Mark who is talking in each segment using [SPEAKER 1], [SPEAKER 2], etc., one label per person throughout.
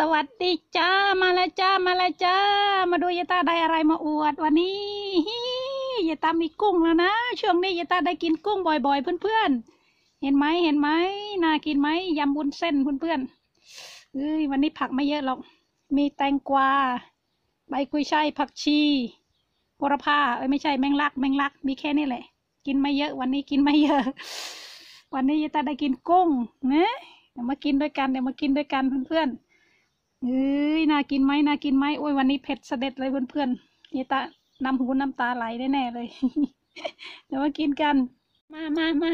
[SPEAKER 1] สวัสดีจ้ามาแล้วจ้ามาแล้วจ้า มาดูยายตาได้อะไรมาอวดวันนี้ฮิยายตามีกุ้งแล้วนะช่วงนี้ยายตาได้กินกุ้งบ่อย ๆ เพื่อนๆ เห็นไหมเห็นไหมน่ากินไหมยำบุญเส้นเพื่อนๆเอ้ยวันนี้ผักไม่เยอะหรอก มีแตงกวาใบกุยช่ายผักชีโหระพาเอ้ยไม่ใช่แมงลัก แมงลัก มีแค่นี้แหละ กินไม่เยอะ วันนี้กินไม่เยอะ วันนี้ยายตาได้กินกุ้งนะเดี๋ยวมากินด้วยกันเดี๋ยวมากินด้วยกันเพื่อนๆ เอ้ยน่ากินไหมน่ากินไหมโอ้ยวันนี้เผ็ดเสด็จเลยเพื่อนๆนี่ตาน้ำหูน้ำตาไหลแน่เลย เดี๋ยวมากินกัน มามามา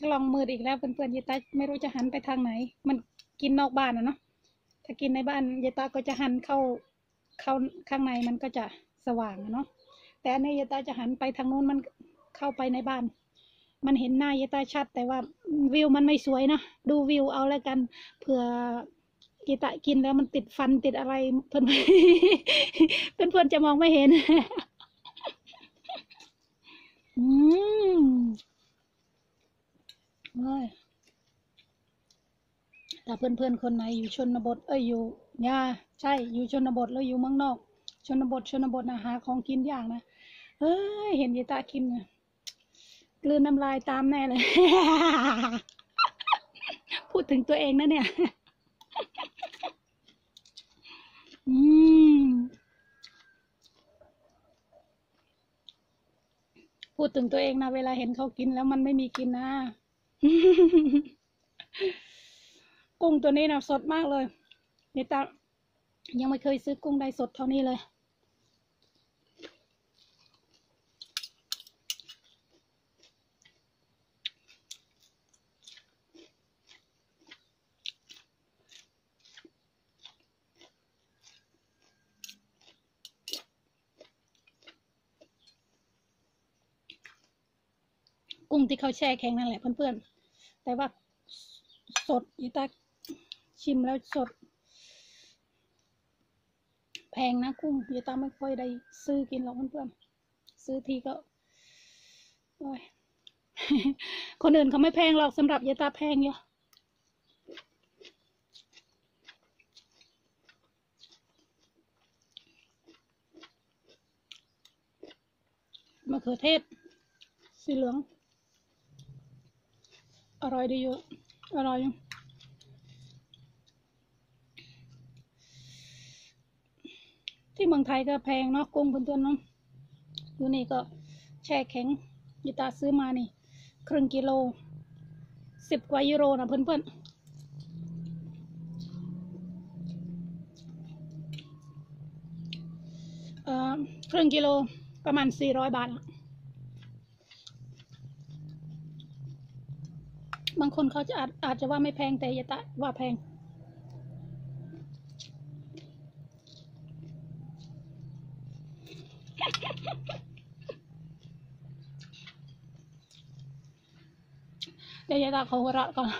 [SPEAKER 1] กลองมืดอีกแล้วเพื่อนๆยายตาไม่รู้จะหันไปทางไหน มันกินนอกบ้านอะเนาะ ถ้ากินในบ้านยายตาก็จะหันเข้าเข้าข้างในมันก็จะสว่างเนาะ แต่อันนี้ยายตาจะหันไปทางโน้นมันเข้าไปในบ้าน มันเห็นหน้ายายตาชัด แต่ว่าวิวมันไม่สวยเนาะดูวิวเอาแล้วกัน เผื่อ กีตะกินแล้วมันติดฟันติดอะไร เพื่อนเพื่อนเพื่อนจะมองไม่เห็น อืมเฮ้ยแต่เพื่อนเพื่อนคนไหนอยู่ชนบท เอ้ยอยู่ย่าใช่ อยู่ชนบทแล้วอยู่เมืองนอก ชนบทชนบทนะหาของกินอยากนะเฮ้ยเห็นยีตากินเนี่ยกลืนน้ำลายตามแน่เลย พูดถึงตัวเองนะเนี่ย อืม พูดถึงตัวเองนะเวลาเห็นเขากินแล้วมันไม่มีกินนะ กุ้งตัวนี้นะสดมากเลยนี่ตายังไม่เคยซื้อกุ้งได้สดเท่านี้เลย กุ้งที่เขาแช่แข็งนั่นแหละเพื่อนๆ แต่ว่าสดอีตาชิมแล้วสด แพงนะกุ้งอีตาไม่ค่อยได้ซื้อกินหรอกเพื่อนๆ ซื้อทีก็โอ้ยคนอื่นเขาไม่แพงหรอกสำหรับยาตาแพงอยู่มะเขือเทศ สีเหลือง ร่อยดีอยู่อร่อยอยู่ที่เมืองไทยก็แพงเนาะกุ้งเพื่อนๆเนาะอยู่นี่ก็แช่แข็งยิตาซื้อมานี่ ครึ่งกิโลสิบกว่ายูโรนะเพื่อนๆเอ่อครึ่งกิโลประมาณสี่ร้อยบาทอะ บางคนเขาจะอาจอาจจะว่าไม่แพงแต่ยายตะว่าแพง เดี๋ยวยาตาเขาหัวเราะก่อน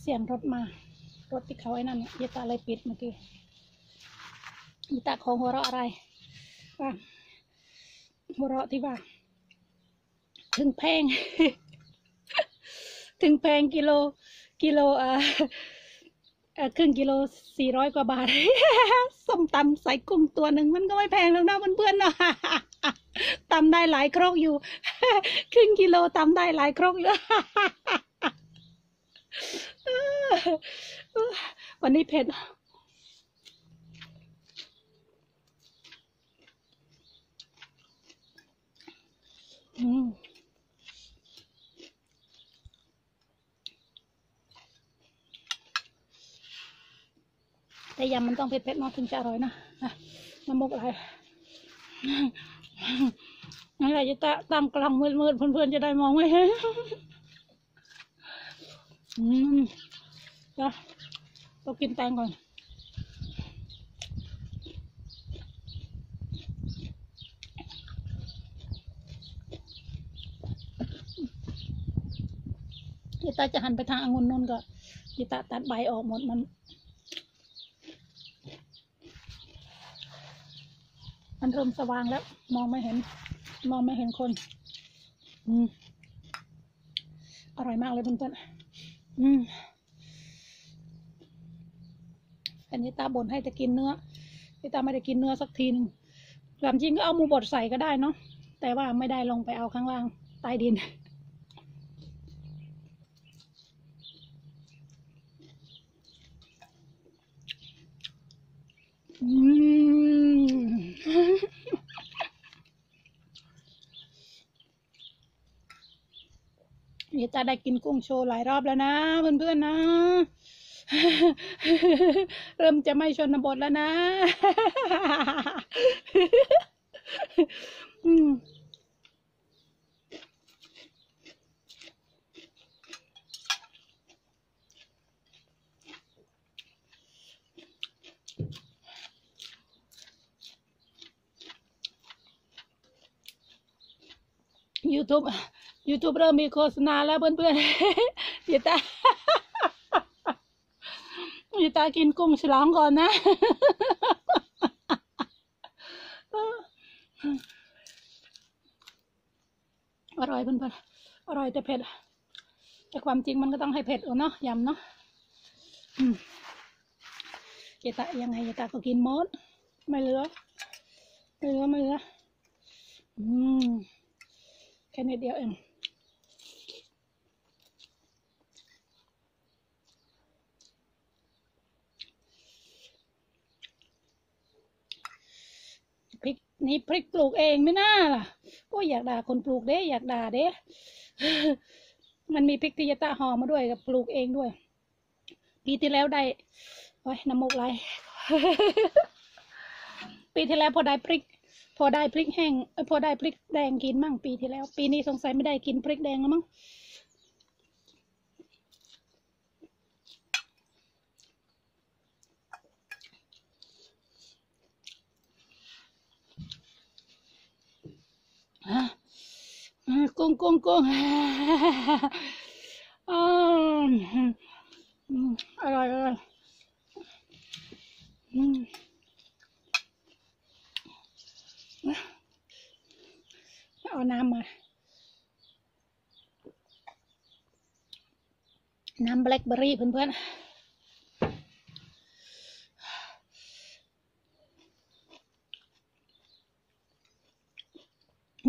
[SPEAKER 1] เสียงรถมา รถที่เขาไอ้นั่นเนี่ยยายตาเลยปิดเมื่อกี้ อีตาของหัวเราะอะไรว่าหัวเราะที่ว่า ถึงแพง ถึงแพงกิโล กิโลอ่าเอ่อครึ่งกิโลสี่ร้อยกว่าบาทส้มตำใส่กุ้งตัวหนึ่งมันก็ไม่แพงแล้วนะเพื่อนๆเนาะตำได้หลายครกอยู่ ครึ่งกิโลตำได้หลายครกอยู่วันนี้เผ็ด แต่ยำมันต้องเผ็ดๆเนาะถึงจะอร่อยนะอะน้ำมกอะไรนั่นแหละจะตะตั้งกลางมืดๆเพื่อนๆจะได้มองไม่เห็นอืมจ้ะต้องกินแตงก่อน ยิ ตาจะหันไปทางองุ่นนนก็ยิตาตัดใบออกหมดมัน มันเริ่มสว่างแล้ว มองไม่เห็น มองไม่เห็นคน อืมอร่อยมากเลยเพื่อนๆอืมอันนี้ตาบ่นให้จะกินเนื้อพี่ตาไม่ได้กินเนื้อสักทีหนึงความจริงก็เอาหมูบดใส่ก็ได้เนาะแต่ว่าไม่ได้ลงไปเอาข้างล่างใต้ดิน อืม นี่จะได้กินกุ้งโชว์หลายรอบแล้วนะเพื่อนๆนะ เริ่มจะไม่ชนบทแล้วนะอืมยูทูบ ยูทูบเริ่มมีโฆษณาแล้วเพื่อนๆอย่ตาอย่าตากินกุ้งฉลองก่อนนะ อร่อยเพื่อนๆอร่อยแต่เผ็ด แต่ความจริงมันก็ต้องให้เผ็ดเอาเนาะยำเนาะอืมยายตายังไงยายตาก็กินหมด ไม่เหลือไม่เหลือไม่เหลืออืมแค่นิดเดียวเอง พริก นี่พริกปลูกเองไม่น่าล่ะ ก็อยากด่าคนปลูกเด้ อยากด่าเด้ มันมีพริกที่ยะตาหอมาด้วยกับปลูกเองด้วย ปีที่แล้วได้โอ้ยน้ำมูกไหลปีที่แล้วพอได้พริก พอได้พริกแห้งพอได้พริกแดงกินมั่งปีที่แล้ว ปีนี้สงสัยไม่ได้กินพริกแดงแล้วมั้ง อะอะ กุ้งกุ้งกุ้งอืมอืมอร่อยอร่อยอืมเอาน้ำมา น้ำแบล็คเบอร์รี่เพื่อนๆ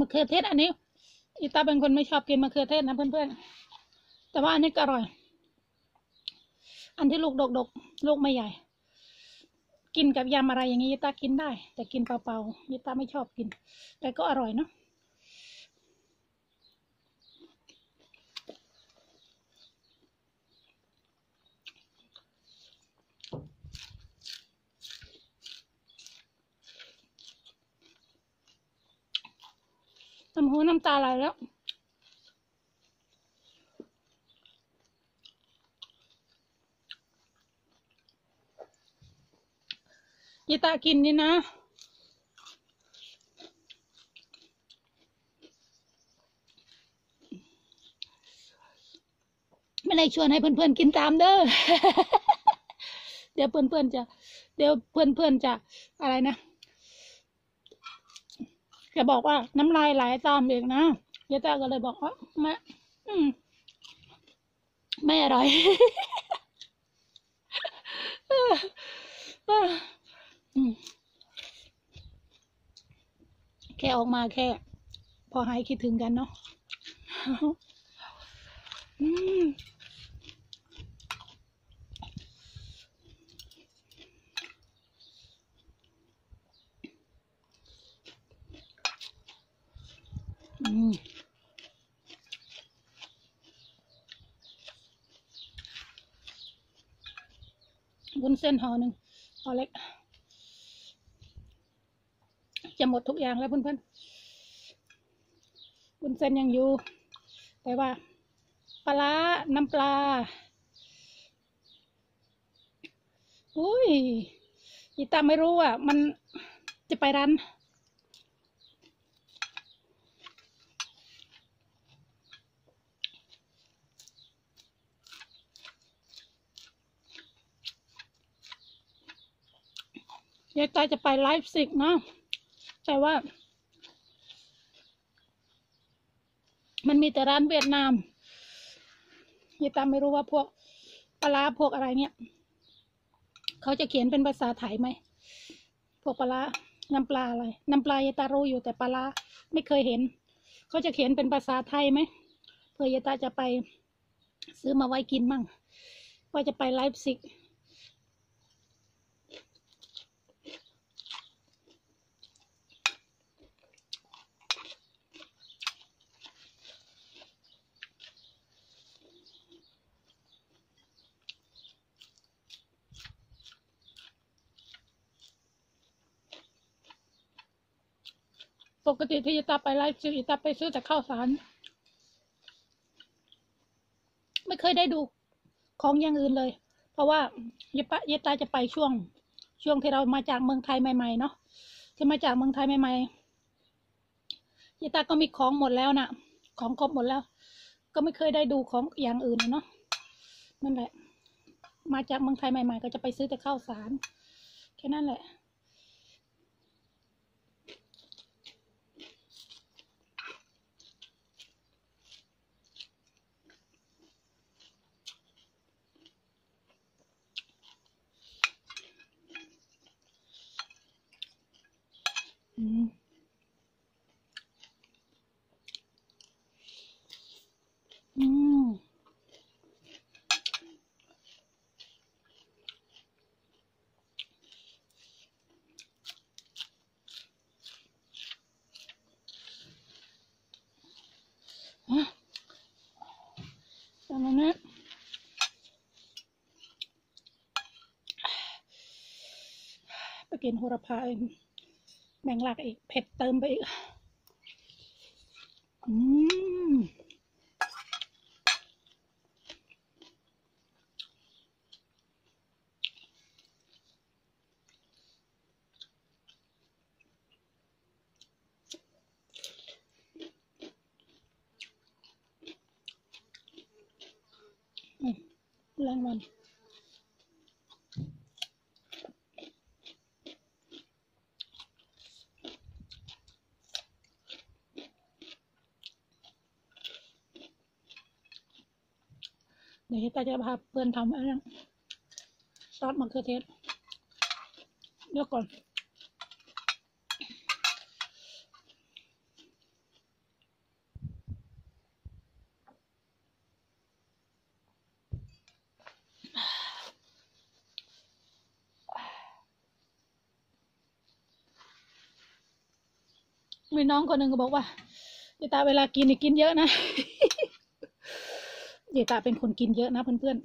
[SPEAKER 1] ะเขือเทศ อันนี้อีตาเป็นคนไม่ชอบกินมะเขือเทศนะเพื่อนๆ แต่ว่าอันนี้ก็อร่อย อันที่ลูกดกๆ ลูกไม่ใหญ่ กินกับยำอะไรอย่างนี้ยีตากินได้ แต่กินเปล่าๆยีตาไม่ชอบกิน แต่ก็อร่อยเนาะำหูน้ำตาไหลแล้วยีตากินนี่นะ ไม่ได้ชวนให้เพื่อนๆกินตามเด้อ เดี๋ยวเพื่อนๆจะ เดี๋ยวเพื่อนๆจะอะไรนะ จะบอกว่าน้ำลายไหลตามเองนะยายตาก็เลยบอกว่าไม่ไม่อร่อยแค่ออกมาแค่ พอหายคิดถึงกันเนาะ อืมอืม วุ้นเส้นห่อหนึ่งห่อเล็ก จะหมดทุกอย่างแล้วเพื่อนๆวุ้นเส้นยังอยู่ แต่ว่าปลาร้าน้ำปลา อุ้ยอีตาไม่รู้อะ มันจะไปร้าน ยายตาจะไปไลฟ์สิกเนาะแต่ว่า มันมีแต่ร้านเวียดนามยายตาไม่รู้ว่าพวกปลาพวกอะไรเนี่ย เขาจะเขียนเป็นภาษาไทยไหม พวกปลาน้ำปลาอะไร น้ำปลายายตารู้อยู่แต่ปลาไม่เคยเห็น เขาจะเขียนเป็นภาษาไทยไหม เพื่อยายตาจะไปซื้อมาไว้กินมั่ง ว่าจะไปไลฟ์ซิก ปกติที่ยายตาไปไลฟ์ซิกยายตาไปซื้อแต่ข้าวสาร ไม่เคยได้ดูของอย่างอื่นเลย เพราะว่ายายปะยายตาจะไปช่วง ช่วงที่เรามาจากเมืองไทยใหม่ๆเนาะที่มาจากเมืองไทยใหม่ๆยายตาก็มีของหมดแล้วน่ะ ของครบหมดแล้ว ก็ไม่เคยได้ดูของอย่างอื่นเนาะนั่นแหละ มาจากเมืองไทยใหม่ ๆ ก็จะไปซื้อแต่ข้าวสารแค่นั้นแหละ ตอนนั้นนะไปกินโหระพาเองแมงลักอีก เผ็ดเติมไปอีก อืม อืม แรงมันเดี๋ยวตาจะพาเพื่อนทำอะไรซอสมะเขือเทศเดี๋ยวก่อน มีน้องคนหนึ่งก็บอกว่าเดี๋ยตาเวลากินนี่กินเยอะนะเดี๋ยตาเป็นคนกินเยอะนะเพื่อน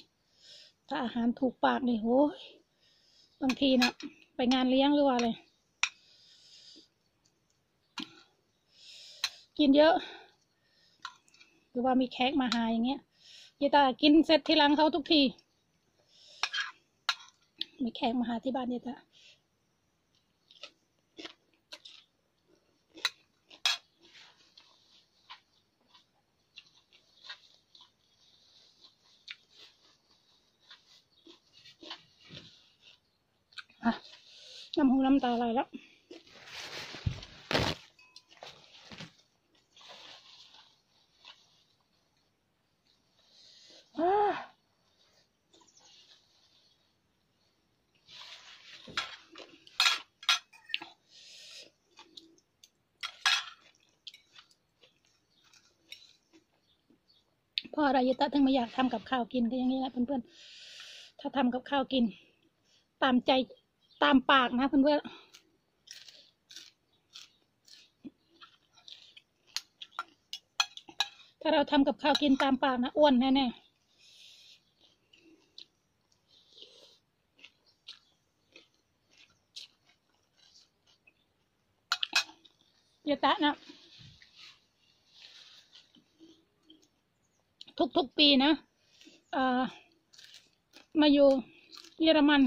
[SPEAKER 1] ๆ ถ้าอาหารถูกปากนี่โอ้ยบางทีนะไปงานเลี้ยงหรือว่าอะไร กินเยอะ หรือว่ามีแขกมาหาอย่างเงี้ยเยตากินเสร็จทีหลังเขาทุกที มีแขกมาหาที่บ้านเยายตา น้ำหูน้ำตาไหลแล้วอ่าเพราะอะไรยายตาถึงไม่อยากทำกับข้าวกินก็อย่างนี้แหละเพื่อนๆ ถ้าทำกับข้าวกิน ตามใจ ตามปากนะเพื่อนๆถ้าเราทำกับข้าวกินตามปากนะ อ้วนแน่ๆเยตะนะ ทุกๆปีนะเอ่อมาอยู่เยอรมัน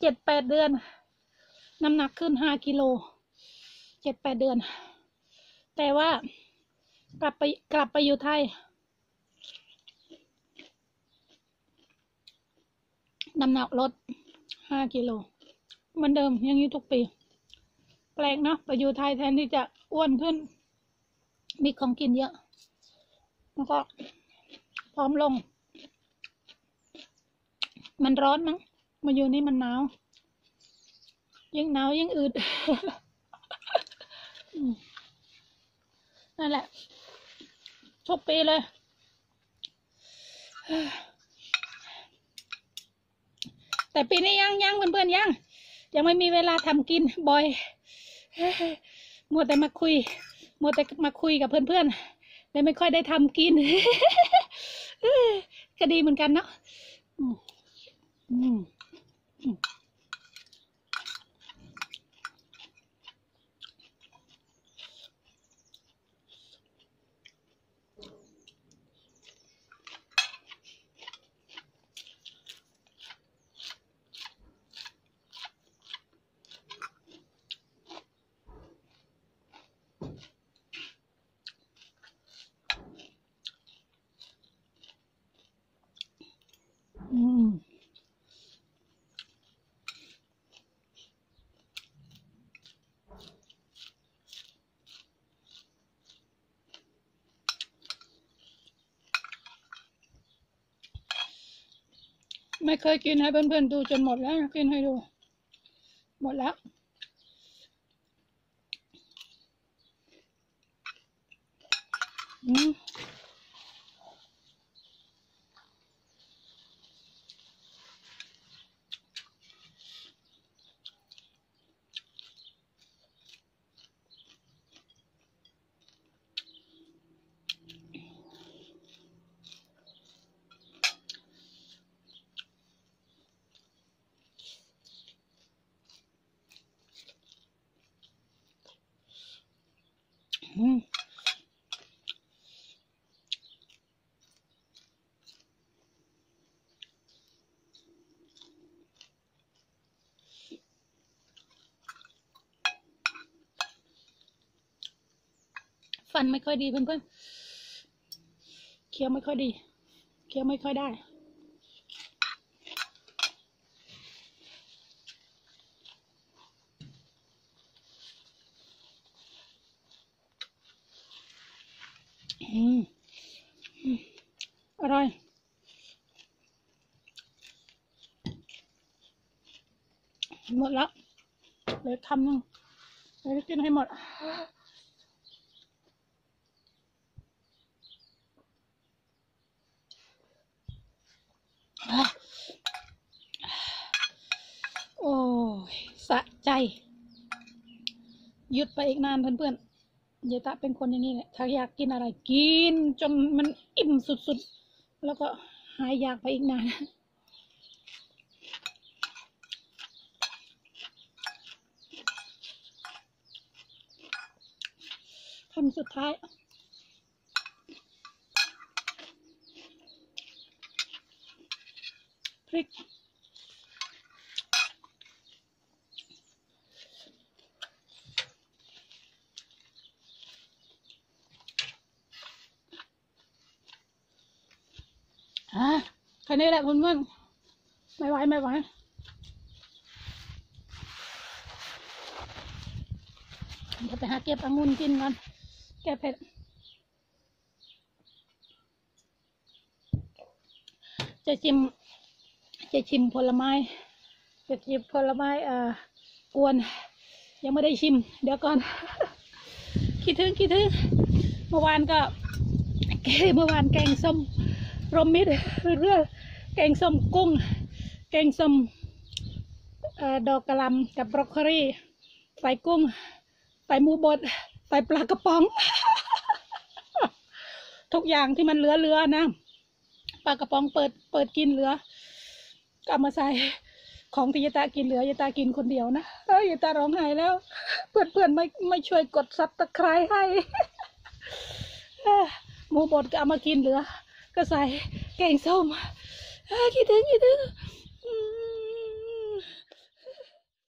[SPEAKER 1] เจ็ดแปดเดือน น้ำหนักขึ้นห้ากิโลเจ็ดแปดเดือน แต่ว่ากลับไปกลับไปอยู่ไทย น้ำหนักลดห้ากิโลเหมือนเดิมอยังอยู่ทุกปี แปลกเนาะไปอยู่ไทยแทนที่จะอ้วนขึ้น มีของกินเยอะ แล้วก็พร้อมลง มันร้อนมั้ง มาอยู่นี่มันหนาว ยิ่งหนาวยิ่งอืดนั่นแหละทุกปีเลยแต่ปีนี้ยังยังเพื่อนๆยัง ยังไม่มีเวลาทำกินบ่อยมัวแต่มาคุยมัวแต่มาคุยกับเพื่อนๆเลยไม่ค่อยได้ทำกินก็ดีเหมือนกันเนาะอืม อืมอืมอืม ไม่เคยกินให้เพื่อนๆดูจนหมดแล้วกินให้ดู หมดแล้ว อืม อืม ฟันไม่ค่อยดีเพื่อนๆเคี้ยวไม่ค่อยดี เคี้ยวไม่ค่อยได้ อืมอืมอร่อย หมดแล้ว เลือคำหนึงเลยกินให้หมดโอ้ยสะใจ หยุดไปอีกนานเพื่อนๆเยตะเป็นคนอย่างนี้แหละถ้าอยากกินอะไรกิน จนมันอิ่มสุดๆ แล้วก็หายอยากไปอีกนาน คำสุดท้ายพริกอะแค่นี้แหละเพื่อนไม่ไหวไม่ไหวเดี๋ยวไปหาเก็บองุ่นกินก่อน แก้เผ็ดจะชิม จะชิมผลไม้ จะชิมผลไม้เอ่อกวน ยังไม่ได้ชิม เดี๋ยวก่อน คิดถึงคิดถึง เมื่อวานก็แกเมื่อวานแกงส้มรมมิตรเรื่องแกงส้มกุ้ง แกงส้มดอกกระหลำกับบรอกโคลีใส่กุ้ง ใส่หมูบด ใส่ปลากระป๋อง ทุกอย่างที่มันเหลือเรือๆนะปลากระป๋องเปิดเปิดกินเหลือก็มาใส่ของที่ยตากินเหลือยตากินคนเดียวนะเอ้ยยตาร้องไห้แล้ว เพื่อนเพื่อนๆไม่ไม่ช่วยกดซับตะไคร้ให้หมูบดก็เอามากินเหลือ ก็ใส่แกงส้มคิดถึงคิดถึง